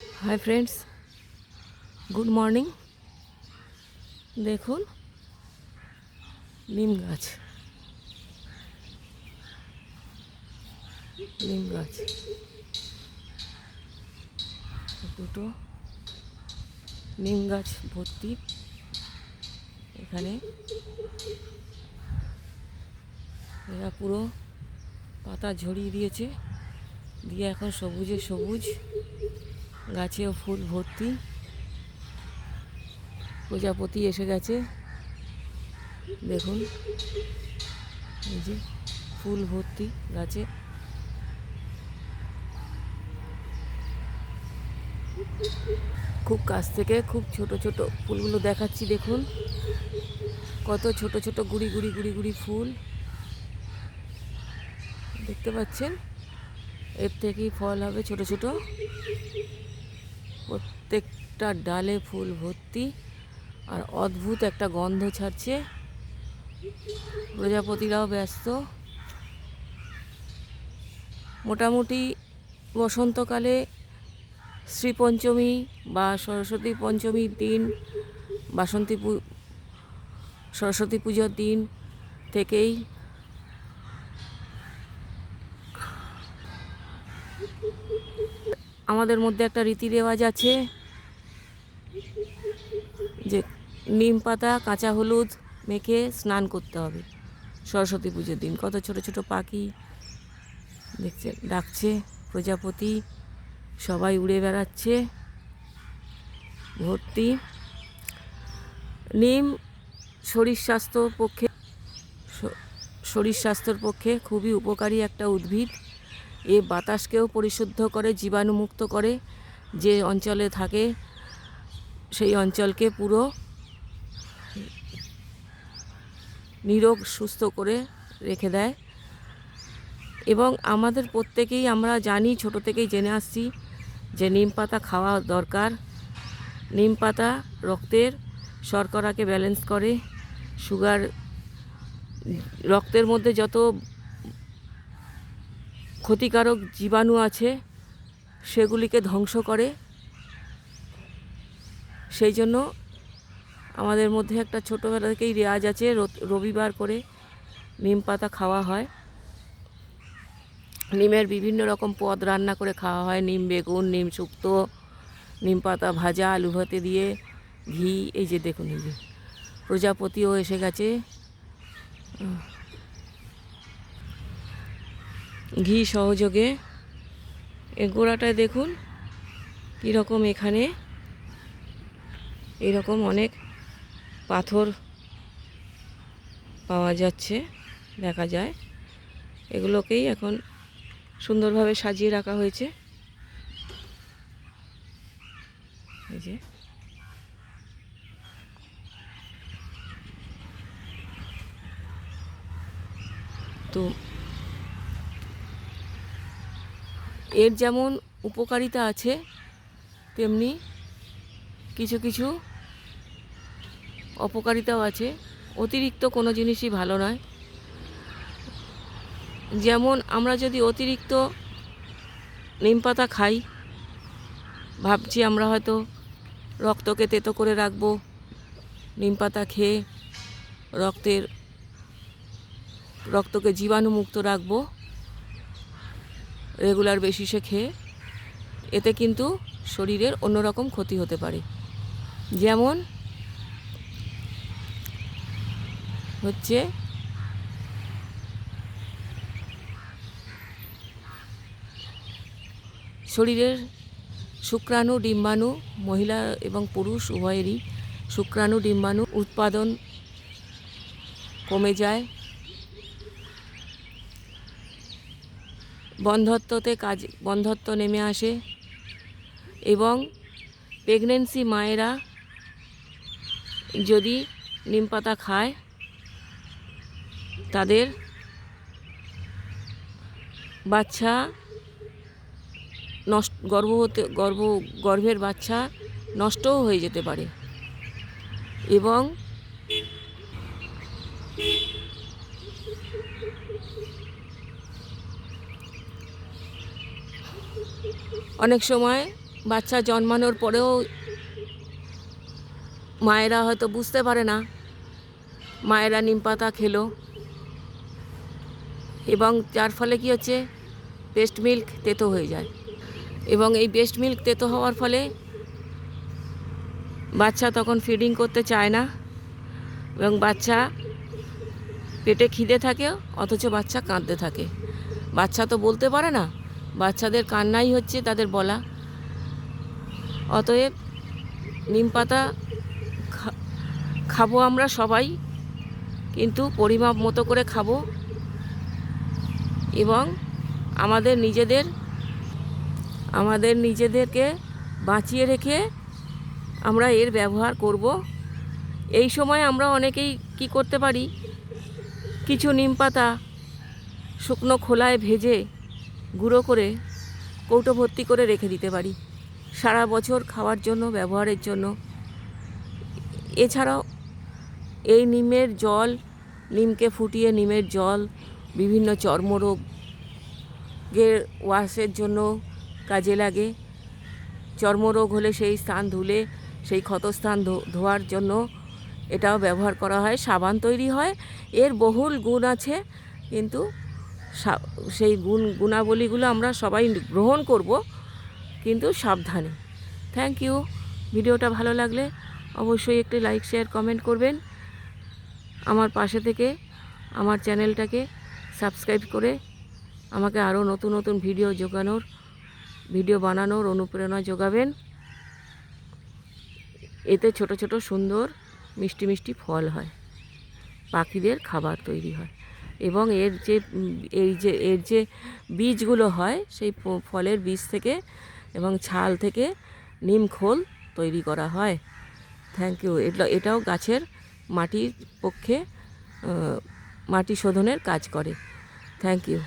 Hi friends good morning দেখুন নিম গাছ নিম গাছ দুটো নিম গাছ ভর্তি। এখানে এরা পুরো পাতা ঝরিয়ে দিয়েছে। দিয়ে এখন সবুজে সবুজ গাছেও ফুল ভর্তি। প্রজাপতি এসে গেছে। দেখুন, এই যে ফুল ভর্তি গাছে। খুব কাছ থেকে খুব ছোট ছোট ফুলগুলো দেখাচ্ছি, দেখুন। কত ছোট ছোট গুড়ি গুড়ি গুড়ি গুড়ি ফুল। দেখতে পাচ্ছেন? এর থেকেই ফল হবে ছোট ছোট। প্রত্যেকটা ডালে ফুল ভর্তি আর অদ্ভুত একটা গন্ধ ছাড়ছে। প্রজাপতিরাও ব্যস্ত। মোটামুটি বসন্তকালে শ্রীপঞ্চমী বা সরস্বতী পঞ্চমীর দিন, বাসন্তী সরস্বতী পুজোর দিন থেকেই আমাদের মধ্যে একটা রীতি রেওয়াজ আছে যে নিম পাতা, কাঁচা হলুদ মেখে স্নান করতে হবে। সরস্বতী পুজোর দিন কত ছোট ছোট পাখি দেখছে, ডাকছে, প্রজাপতি সবাই উড়ে বেড়াচ্ছে। ভর্তি। নিম শরীর স্বাস্থ্য পক্ষে শরীর স্বাস্থ্যের পক্ষে খুবই উপকারী একটা উদ্ভিদ। এ বাতাসকেও পরিশুদ্ধ করে, জীবাণুমুক্ত করে। যে অঞ্চলে থাকে, সেই অঞ্চলকে পুরো নিরোগ, সুস্থ করে রেখে দেয়। এবং আমাদের প্রত্যেকেই আমরা জানি, ছোট থেকেই জেনে আসছি যে নিম পাতা খাওয়া দরকার। নিম পাতা রক্তের শর্করাকে ব্যালেন্স করে। সুগার রক্তের মধ্যে যত ক্ষতিকারক জীবাণু আছে, সেগুলিকে ধ্বংস করে। সেই জন্য আমাদের মধ্যে একটা ছোটোবেলা থেকেই রেওয়াজ আছে রবিবার করে নিম পাতা খাওয়া হয়। নিমের বিভিন্ন রকম পদ রান্না করে খাওয়া হয়, নিম বেগুন, নিম শুক্তো, নিম পাতা ভাজা, আলু ভাতে দিয়ে ঘি, এই যে দেখুন, এই যে প্রজাপতিও এসে গেছে। ঘি সহযোগে। এ গোড়াটায় দেখুন, কীরকম এখানে। এরকম অনেক পাথর পাওয়া যাচ্ছে, দেখা যায়। এগুলোকেই এখন সুন্দরভাবে সাজিয়ে রাখা হয়েছে। এই যে। তো এর যেমন উপকারিতা আছে, তেমনি কিছু কিছু অপকারিতাও আছে। অতিরিক্ত কোনো জিনিসই ভালো নয়। যেমন আমরা যদি অতিরিক্ত নিম পাতা খাই, ভাবছি আমরা হয়তো রক্তকে তেতো করে রাখব, নিম পাতা খেয়ে রক্তের, রক্তকে জীবাণুমুক্ত রাখব, রেগুলার বেসিসে খেয়ে, এতে কিন্তু শরীরের অন্যরকম ক্ষতি হতে পারে। যেমন হচ্ছে শরীরের শুক্রাণু, ডিম্বাণু, মহিলা এবং পুরুষ, উভয়েরই শুক্রাণু, ডিম্বাণু উৎপাদন কমে যায়। বন্ধত্বতে কাজ, বন্ধত্ব নেমে আসে এবং প্রেগনেন্সি মায়েরা যদি নিম পাতা খায় তাদের বাচ্চা নষ্ট গর্ভ হতে গর্ভ গর্ভের বাচ্চা নষ্টও হয়ে যেতে পারে। এবং অনেক সময় বাচ্চা জন্মানোর পরেও মায়েরা হয়তো বুঝতে পারে না। মায়েরা নিম পাতা খেলো। এবং যার ফলে কী হচ্ছে? বেস্ট মিল্ক তেতো হয়ে যায়। এবং এই বেস্ট মিল্ক তেতো হওয়ার ফলে বাচ্চা তখন ফিডিং করতে চায় না এবং বাচ্চা পেটে খিদে থাকে, অথচ বাচ্চা কাঁদতে থাকে। বাচ্চা তো বলতে পারে না, বাচ্চাদের কান্নাই হচ্ছে তাদের বলা। অতএব নিম পাতা খাব আমরা সবাই, কিন্তু পরিমাপ মতো করে খাব। এবং আমাদের নিজেদের, আমাদের নিজেদেরকে বাঁচিয়ে রেখে আমরা এর ব্যবহার করব। এই সময় আমরা অনেকেই কি করতে পারি? কিছু নিম পাতা শুকনো খোলায় ভেজে গুঁড়ো করে কৌটো ভর্তি করে রেখে দিতে পারি। সারা বছর খাওয়ার জন্য, ব্যবহারের জন্য। এছাড়াও এই নিমের জল, নিমকে ফুটিয়ে নিমের জল বিভিন্ন চর্মরোগের ওয়াশের জন্য কাজে লাগে। চর্মরোগ হলে সেই স্থান ধুলে, সেই ক্ষতস্থান ধোয়ার জন্য এটাও ব্যবহার করা হয়। সাবান তৈরি হয়। এর বহুল গুণ আছে, কিন্তু সেই গুণ গুণাবলীগুলো আমরা সবাই গ্রহণ করব, কিন্তু সাবধানে। থ্যাংক ইউ ভিডিওটা ভালো লাগলে অবশ্যই একটি লাইক শেয়ার কমেন্ট করবেন। আমার পাশে থেকে, আমার চ্যানেলটাকে সাবস্ক্রাইব করে আমাকে আরও নতুন নতুন ভিডিও জোগানোর, ভিডিও বানানোর অনুপ্রেরণা যোগাবেন এতে ছোট ছোট সুন্দর মিষ্টি মিষ্টি ফল হয়, পাখিদের খাবার তৈরি হয় এবং এর যে, এই যে, এর যে বীজগুলো হয় সেই ফলের বীজ থেকে এবং ছাল থেকে নিম খোল তৈরি করা হয়। Thank you. এটা এটাও গাছের মাটির পক্ষে মাটি শোধনের কাজ করে। Thank you